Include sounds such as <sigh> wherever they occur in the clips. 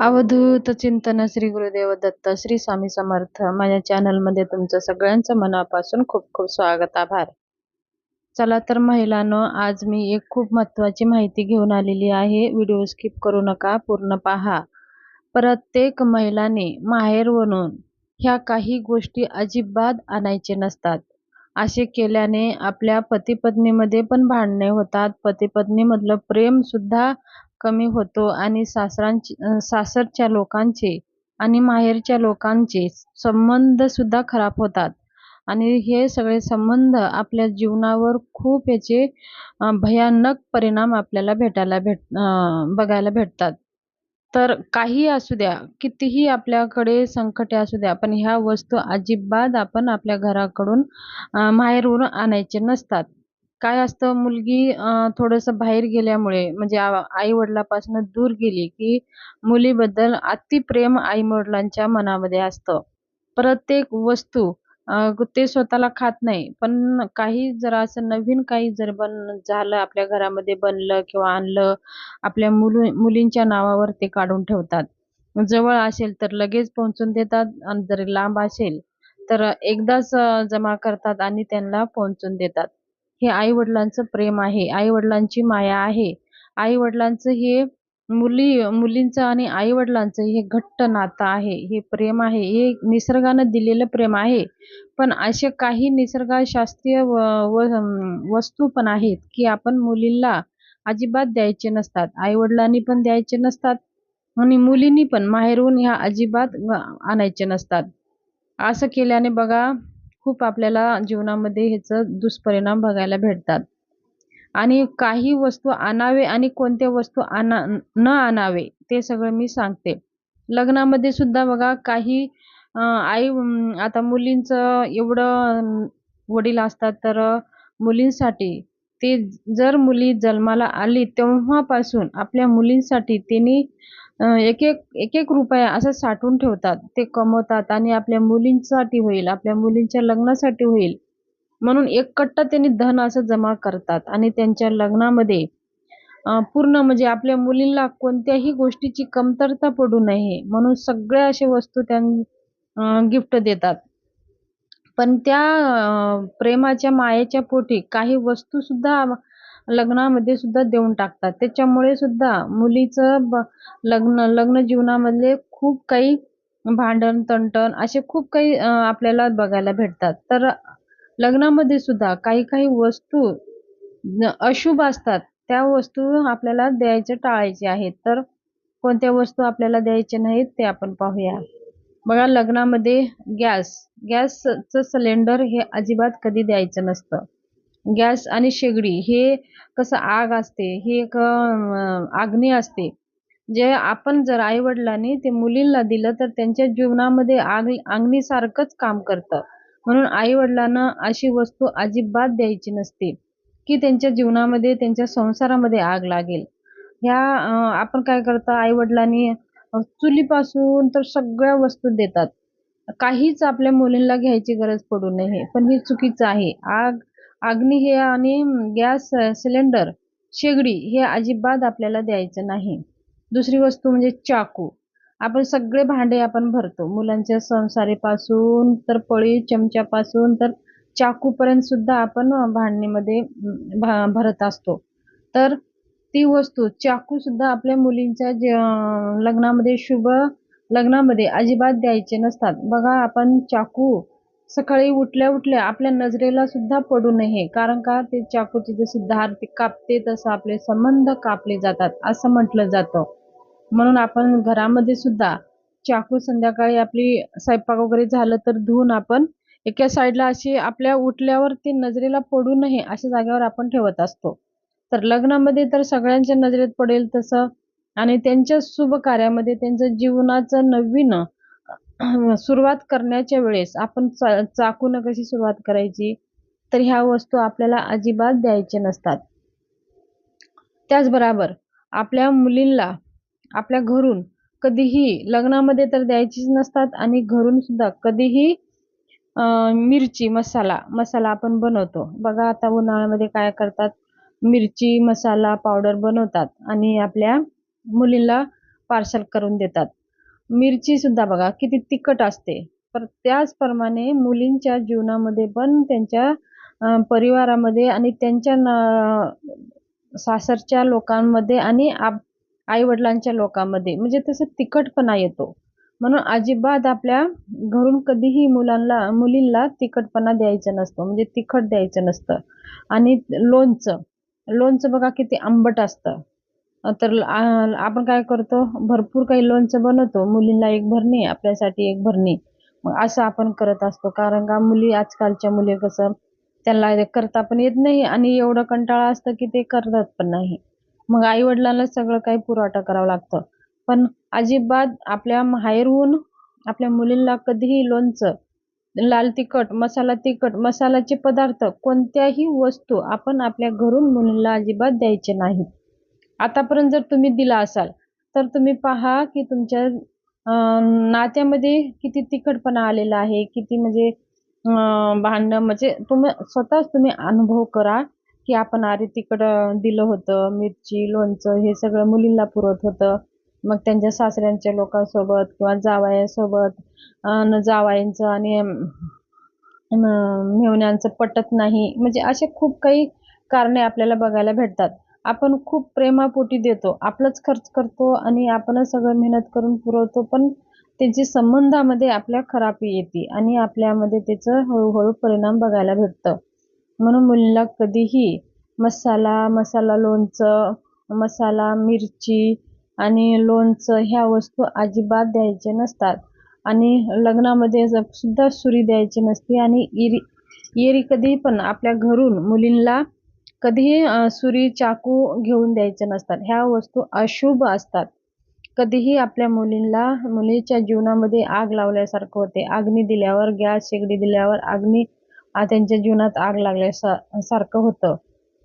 अवधूत चिंतन श्री गुरुदेव दत्त श्री स्वामी समर्थ. माझ्या चॅनलमध्ये तुमचं सगळ्यांचं मनापासून खूप खूप स्वागत आभार. चला तर महिलांनो आज मी एक खूप महत्त्वाची माहिती घेऊन आलेली आहे. व्हिडिओ स्किप करू नका पूर्ण पहा. प्रत्येक महिलाने माहेरवरून ह्या काही गोष्टी अजिबात आणायचे नसतात. असे केल्याने आपल्या पतीपत्नीमध्ये पण भांडणे होतात. पतीपत्नीमधलं प्रेमसुद्धा कमी होतो आणि सासरांची सासरच्या लोकांचे आणि माहेरच्या लोकांचे संबंध सुद्धा खराब होतात. आणि हे सगळे संबंध आपल्या जीवनावर खूप याचे भयानक परिणाम आपल्याला भेटायला भेट बघायला भेटतात. तर काही असू द्या कितीही आपल्याकडे संकटे असू द्या पण ह्या वस्तू अजिबात आपण आपल्या घराकडून माहेरवरून आणायचे नसतात. काय असतं मुलगी थोडंसं बाहेर गेल्यामुळे म्हणजे आई वडिलापासून दूर गेली की मुलीबद्दल अतिप्रेम आई वडिलांच्या मनामध्ये असतं. प्रत्येक वस्तू ते स्वतःला खात नाही. पण काही जर असं नवीन काही जर बन झालं आपल्या घरामध्ये बनलं किंवा आणलं आपल्या मुली मुलींच्या नावावर ते काढून ठेवतात. जवळ असेल तर लगेच पोहोचून देतात आणि जर लांब असेल तर एकदाच जमा करतात आणि त्यांना पोहोचून देतात. हे आई वडिलांचं प्रेम आहे आई वडिलांची माया आहे. आई वडिलांचं हे मुली मुलींचं आणि आई वडिलांचं हे घट्ट नातं आहे. हे प्रेम आहे. हे निसर्गानं दिलेलं प्रेम आहे. पण असे काही निसर्गशास्त्रीय व व वस्तू पण आहेत की आपण मुलींना अजिबात द्यायचे नसतात. आई वडिलांनी पण द्यायचे नसतात आणि मुलींनी पण माहेरून ह्या अजिबात आणायचे नसतात. असं केल्याने बघा खूप आपल्याला जीवनामध्ये ह्याचं दुष्परिणाम बघायला भेटतात. आणि काही वस्तू आणावे आणि कोणत्या वस्तू आणा न आणावे ते सगळं मी सांगते. लग्नामध्ये सुद्धा बघा काही आई आता मुलींचं एवढं वडील असतात तर मुलींसाठी ते जर मुली जन्माला आली तेव्हापासून आपल्या मुलींसाठी त्यांनी एक एक एक एक रुपया असं साठवून ठेवतात. ते कमवतात आणि आपल्या मुलींसाठी होईल आपल्या मुलींच्या लग्नासाठी होईल. म्हणून एक कट्टा त्यांनी धन असं जमा करतात आणि त्यांच्या लग्नामध्ये पूर्ण म्हणजे आपल्या मुलींना कोणत्याही गोष्टीची कमतरता पडू नये. म्हणून सगळ्या अशा वस्तू त्यां गिफ्ट देतात. पण त्या प्रेमाच्या मायेच्या पोटी काही वस्तू सुद्धा लग्नामध्ये सुद्धा देऊन टाकतात. त्याच्यामुळे सुद्धा मुलीचं ब लग्न लग्न जीवनामधले खूप काही भांडण तंटण असे खूप काही आपल्याला बघायला भेटतात. तर लग्नामध्ये सुद्धा काही काही वस्तू अशुभ असतात. त्या वस्तू आपल्याला द्यायचे टाळायचे आहेत. तर कोणत्या वस्तू आपल्याला द्यायच्या नाहीत ते आपण पाहूया. बघा लग्नामध्ये गॅस. गॅसचं सिलेंडर हे अजिबात कधी द्यायचं नसतं. गॅस आणि शेगडी हे कसं आग असते हे एक आग्नी असते. जे आपण जर आई वडिलांनी ते मुलींना दिलं तर त्यांच्या जीवनामध्ये आग आग्नीसारखंच काम करतं. म्हणून आई वडिलांना अशी वस्तू अजिबात द्यायची नसते की त्यांच्या जीवनामध्ये त्यांच्या संसारामध्ये आग लागेल. ह्या आपण काय करतो आई वडिलांनी चुलीपासून तर सगळ्या वस्तू देतात. काहीच आपल्या मुलींना घ्यायची गरज पडू नये पण हे चुकीचं आहे. आग अग्नी हे आणि गॅस सिलेंडर शेगडी हे अजिबात आपल्याला द्यायचं नाही. दुसरी वस्तू म्हणजे चाकू. आपण सगळे भांडे आपण भरतो. मुलांच्या संसारीपासून तर पळी चमच्यापासून तर चाकूपर्यंत सुद्धा आपण भांडणीमध्ये भरत असतो. तर ती वस्तू चाकू सुद्धा आपल्या मुलींच्या जे लग्नामध्ये शुभ लग्नामध्ये अजिबात द्यायचे नसतात. बघा आपण चाकू सकाळी उठल्या उठल्या आपल्या नजरेला सुद्धा पडू नये. कारण का? ते चाकूची जशी धार ते कापते तसं आपले संबंध कापले जातात असं म्हटलं जातं. म्हणून आपण घरामध्ये सुद्धा चाकू संध्याकाळी आपली स्वयंपाक वगैरे झालं तर धुवून आपण एका साईडला अशी आपल्या उठल्यावर ते नजरेला पडू नये अशा जागेवर आपण ठेवत असतो. तर लग्नामध्ये तर सगळ्यांच्या नजरेत पडेल तसं आणि त्यांच्या शुभ कार्यामध्ये त्यांचं जीवनाचं नवीन सुरुवात करण्याच्या वेळेस आपण चाकून कशी सुरुवात करायची? तर ह्या वस्तू आपल्याला अजिबात द्यायचे नसतात. त्याचबरोबर आपल्या मुलींना आपल्या घरून कधीही लग्नामध्ये तर द्यायचीच नसतात आणि घरून सुद्धा कधीही मिरची मसाला मसाला आपण बनवतो. बघा आता उन्हाळ्यामध्ये काय करतात? मिरची मसाला पावडर बनवतात आणि आपल्या मुलीला पार्सल करून देतात. मिरची सुद्धा बघा किती तिखट असते. तर त्याचप्रमाणे मुलींच्या जीवनामध्ये पण त्यांच्या परिवारामध्ये आणि त्यांच्या न- सासरच्या लोकांमध्ये आणि आई वडिलांच्या लोकांमध्ये म्हणजे तसं तिखटपणा येतो. म्हणून अजिबात आपल्या घरून कधीही मुलांना मुलींना तिखटपणा द्यायचं नसतो म्हणजे तिखट द्यायचं नसतं. आणि लोणचं लोणचं बघा किती आंबट असतं. तर आपण काय करतो? भरपूर काही लोणचं बनवतो. मुलींना एक भरणी आपल्यासाठी एक भरणी. मग असं आपण करत असतो. कारण का मुली आजकालच्या मुली कसं त्यांना करता पण येत नाही आणि एवढं कंटाळा असतं की ते करतात पण नाही. मग आई वडिलांना सगळं काही पुरवठा करावा लागतं. पण अजिबात आपल्या माहेरहून आपल्या मुलींना कधीही लोणचं लाल तिखट मसाला तिखट मसाल्याचे पदार्थ कोणत्याही वस्तू आपण आपल्या घरून मुलींना अजिबात द्यायचे नाहीत. आतापर्यंत जर तुम्ही दिला असाल तर तुम्ही पहा की तुमच्या नात्यामध्ये किती तिखटपणा आलेला आहे किती म्हणजे भांडणं म्हणजे तुम्ही स्वतःच तुम्ही अनुभव करा की आपण अरे तिखट दिलं होतं मिरची लोणचं हे सगळं मुलींना पुरवत होतं. मग त्यांच्या सासऱ्यांच्या लोकांसोबत किंवा जावयासोबत अन् जावयांचं आणि मेवण्यांचं पटत नाही. म्हणजे असे खूप काही कारणे आपल्याला बघायला भेटतात. आपण खूप प्रेमापोटी देतो आपलंच खर्च करतो आणि आपणच सगळं मेहनत करून पुरवतो पण त्यांची संबंधामध्ये आपल्या खराबी येते आणि आपल्यामध्ये त्याचं हळूहळू परिणाम बघायला भेटतं. म्हणून मुलीला कधीही मसाला मसाला लोणचं मसाला मिरची आणि लोणचं ह्या वस्तू अजिबात द्यायचे नसतात. आणि लग्नामध्ये सुद्धा सुरी द्यायची नसते आणि इरी येरी कधी पण आपल्या घरून मुलींना कधीही सुरी चाकू घेऊन द्यायचं नसतात. ह्या वस्तू अशुभ असतात. कधीही आपल्या मुलींना मुलीच्या जीवनामध्ये आग लावल्यासारखं होते. अग्नी दिल्यावर गॅस शेगडी दिल्यावर अग्नी त्यांच्या जीवनात आग लागल्या सारखं होतं.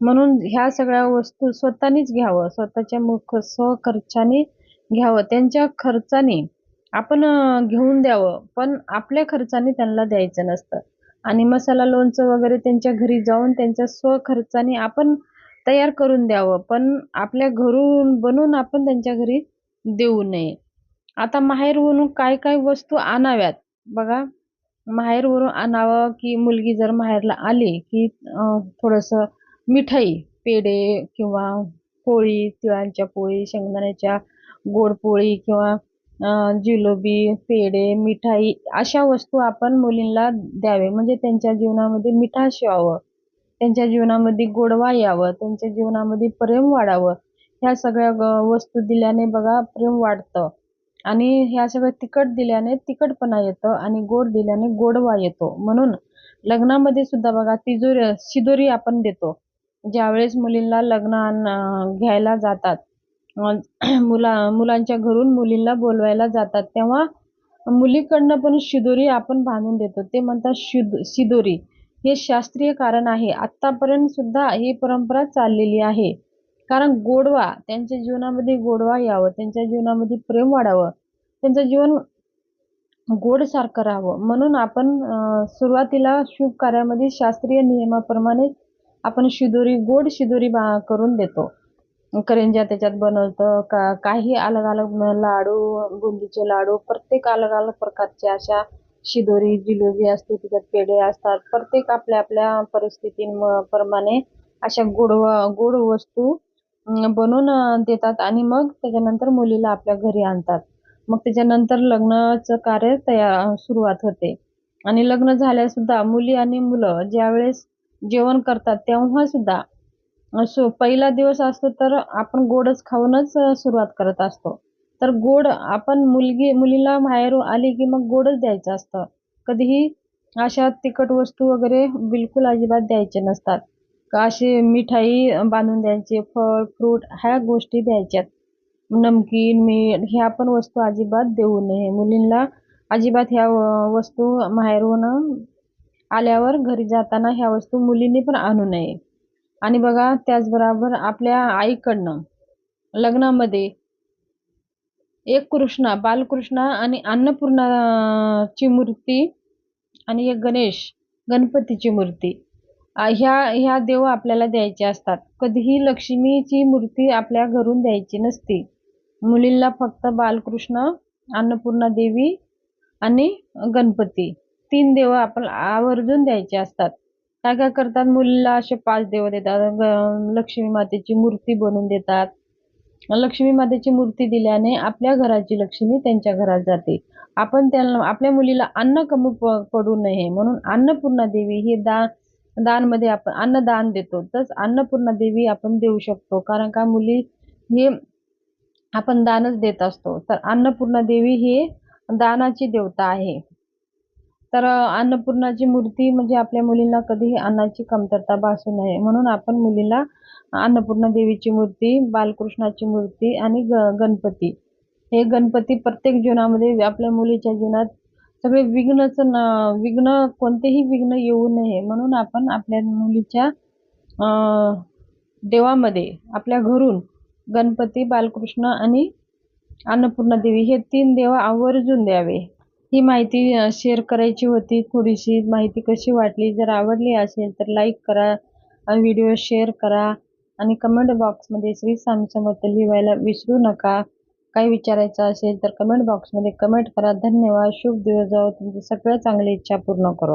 म्हणून ह्या सगळ्या वस्तू स्वतःनीच घ्यावं. स्वतःच्या मुख स्वखर्चाने घ्यावं. त्यांच्या खर्चाने आपण घेऊन द्यावं. पण आपल्या खर्चाने त्यांना द्यायचं नसतं. आणि मसाला लोणचं वगैरे त्यांच्या घरी जाऊन त्यांच्या स्वखर्चाने आपण तयार करून द्यावं. पण आपल्या घरून बनवून आपण त्यांच्या घरी देऊ नये. आता माहेरवरून काय काय वस्तू आणाव्यात? बघा माहेरवरून आणावं की मुलगी जर माहेरला आली की थोडंसं मिठाई पेढे किंवा पोळी तिळांच्या पोळी शेंगदाण्याच्या गोड पोळी किंवा जिलोबी पेढे मिठाई अशा वस्तू आपण मुलींना द्यावे. म्हणजे त्यांच्या जीवनामध्ये मिठास यावं त्यांच्या जीवनामध्ये गोडवा यावं त्यांच्या जीवनामध्ये प्रेम वाढावं. ह्या सगळ्या ग- वस्तू दिल्याने बघा प्रेम वाढतं. आणि ह्या सगळ्या तिखट दिल्याने तिखटपणा येतं आणि गोड दिल्याने गोडवा येतो. म्हणून लग्नामध्ये सुद्धा बघा तिजोरी शिदोरी आपण देतो. ज्यावेळेस मुलींना लग्न आण- घ्यायला जातात <clears throat> मुला मुलांच्या घरून मुलींना बोलवायला जातात. तेव्हा मुलीकडनं पण शिदोरी आपण बांधून देतो. ते म्हणतात शिद शिदोरी. हे शास्त्रीय कारण आहे. आत्तापर्यंत सुद्धा ही परंपरा चाललेली आहे. कारण गोडवा त्यांच्या जीवनामध्ये गोडवा यावं त्यांच्या जीवनामध्ये प्रेम वाढावं त्यांचं जीवन गोड सारखं राहावं. म्हणून आपण सुरुवातीला शुभ कार्यामध्ये शास्त्रीय नियमाप्रमाणे आपण शिदोरी गोड शिदोरी बा करून देतो. करंज्या त्याच्यात बनवतो का काही अलग अलग लाडू बुंदीचे लाडू प्रत्येक अलग अलग प्रकारचे अशा शिदोरी जिलोबी असते त्याच्यात पेढे असतात. प्रत्येक आपल्या आपल्या परिस्थितीप्रमाणे अशा गोड गोड वस्तू बनवून देतात आणि मग त्याच्यानंतर मुलीला आपल्या घरी आणतात. मग त्याच्यानंतर लग्नाचं कार्य तयार सुरुवात होते. आणि लग्न झाल्यासुद्धा मुली आणि मुलं ज्यावेळेस जेवण करतात तेव्हा सुद्धा असो पहिला दिवस असतो तर आपण गोडच खाऊनच सुरुवात करत असतो. तर गोड आपण मुलगी मुलीला माहेरून आली की मग गोडच द्यायचं असतं. कधीही अशा तिखट वस्तू वगैरे बिलकुल अजिबात द्यायचे नसतात. का अशी मिठाई बांधून द्यायची फळ फ्रूट ह्या गोष्टी द्यायच्यात. नमकीन मीठ ह्या पण वस्तू अजिबात देऊ नये. मुलींना अजिबात ह्या व- वस्तू माहेरहून आल्यावर घरी जाताना ह्या वस्तू मुलींनी पण आणू नये. आणि बघा त्याचबरोबर आपल्या आईकडनं लग्नामध्ये एक कृष्णा बालकृष्णा आणि अन्नपूर्णाची मूर्ती आणि एक गणेश गणपतीची मूर्ती. ह्या ह्या देव आपल्याला द्यायच्या असतात. कधीही लक्ष्मीची मूर्ती आपल्या घरून द्यायची नसती. मुलींना फक्त बालकृष्ण अन्नपूर्णा देवी आणि गणपती. तीन देव आपण आवर्जून द्यायचे असतात. काय काय करतात? मुलीला असे पाच देव देतात. लक्ष्मी मातेची मूर्ती बनवून देतात. लक्ष्मी मातेची मूर्ती दिल्याने आपल्या घराची लक्ष्मी त्यांच्या घरात जाते. आपण त्यांना आपल्या मुलीला अन्न कमी प- पडू नये म्हणून अन्नपूर्णा देवी ही दान दानमध्ये आपण अन्नदान देतो. तस अन्नपूर्णा देवी आपण देऊ शकतो. कारण का? मुली हे आपण दानच देत असतो. तर अन्नपूर्णा देवी ही दानाची देवता आहे. तर अन्नपूर्णाची मूर्ती म्हणजे आपल्या मुलींना कधीही अन्नाची कमतरता भासू नये. म्हणून आपण मुलीला अन्नपूर्णा देवीची मूर्ती बालकृष्णाची मूर्ती आणि ग गणपती. हे गणपती प्रत्येक जीवनामध्ये आपल्या मुलीच्या जीवनात सगळे विघ्नच न विघ्न कोणतेही विघ्न येऊ नये. म्हणून आपण आपल्या मुलीच्या देवामध्ये आपल्या घरून गणपती बालकृष्ण आणि अन्नपूर्णा देवी हे तीन देव आवर्जून द्यावे. ही माहिती शेअर करायची होती. थोडीशी माहिती कशी वाटली जर आवडली असेल तर लाईक करा व्हिडिओ शेअर करा आणि कमेंट बॉक्समध्ये श्री स्वामी समर्थ लिहायला विसरू नका. काही विचारायचं असेल तर कमेंट बॉक्समध्ये कमेंट करा. धन्यवाद. शुभ दिवस जाऊ तुमची सगळ्या चांगली इच्छा पूर्ण करो.